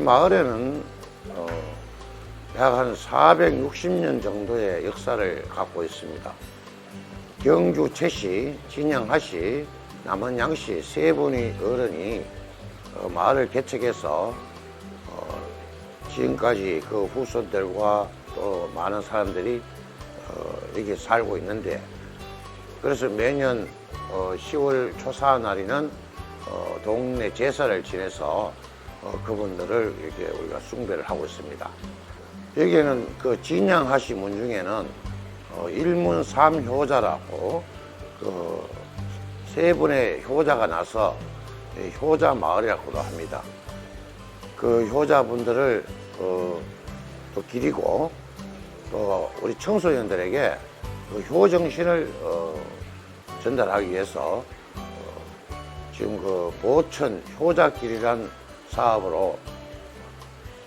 마을에는 어, 약 한 460년 정도의 역사를 갖고 있습니다. 경주 최씨, 진양하씨, 남원양씨 세 분의 어른이 어, 마을을 개척해서 어, 지금까지 그 후손들과 또 많은 사람들이 어, 여기 살고 있는데 그래서 매년 어, 10월 초사 날에는 어, 동네 제사를 지내서 어, 그분들을 이렇게 우리가 숭배를 하고 있습니다. 여기에는 그 진양하시 문 중에는 어, 일문 삼효자라고 그 세 분의 효자가 나서 이 효자 마을이라고도 합니다. 그 효자분들을 어, 또 기리고 또 우리 청소년들에게 그 효정신을 어, 전달하기 위해서 어, 지금 그 보천 효자길이란 사업으로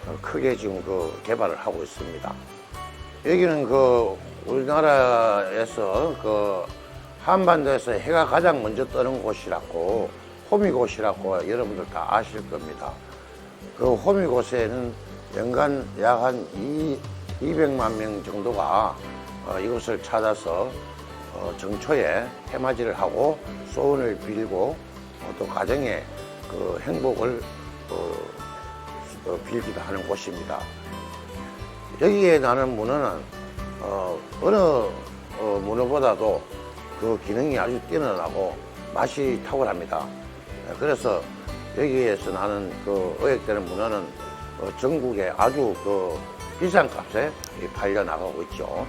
어, 크게 지금 그 개발을 하고 있습니다. 여기는 그 우리나라에서 그 한반도에서 해가 가장 먼저 뜨는 곳이라고 호미곶이라고 여러분들 다 아실 겁니다. 그 호미곶에는 연간 약 한 200만 명 정도가 어, 이곳을 찾아서 어, 정초에 해맞이를 하고 소원을 빌고 어, 또 가정의 그 행복을 어, 어, 빌기도 하는 곳입니다. 여기에 나는 문어는 어, 어느 어, 문어보다도 그 기능이 아주 뛰어나고 맛이 탁월합니다. 그래서 여기에서 나는 그 어획되는 문어는 어, 전국에 아주 그 비싼 값에 이 팔려 나가고 있죠.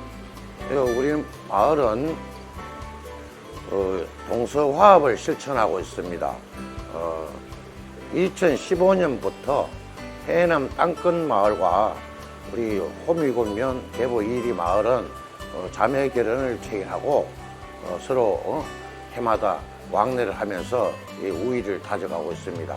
그리고 우리 마을은 어, 동서화합을 실천하고 있습니다. 어, 2015년부터 해남 땅끝 마을과 우리 호미곤면 대보 이리 마을은 어, 자매 결연을 체결하고 어, 서로 어, 해마다 왕래를 하면서 이 우위를 다져가고 있습니다.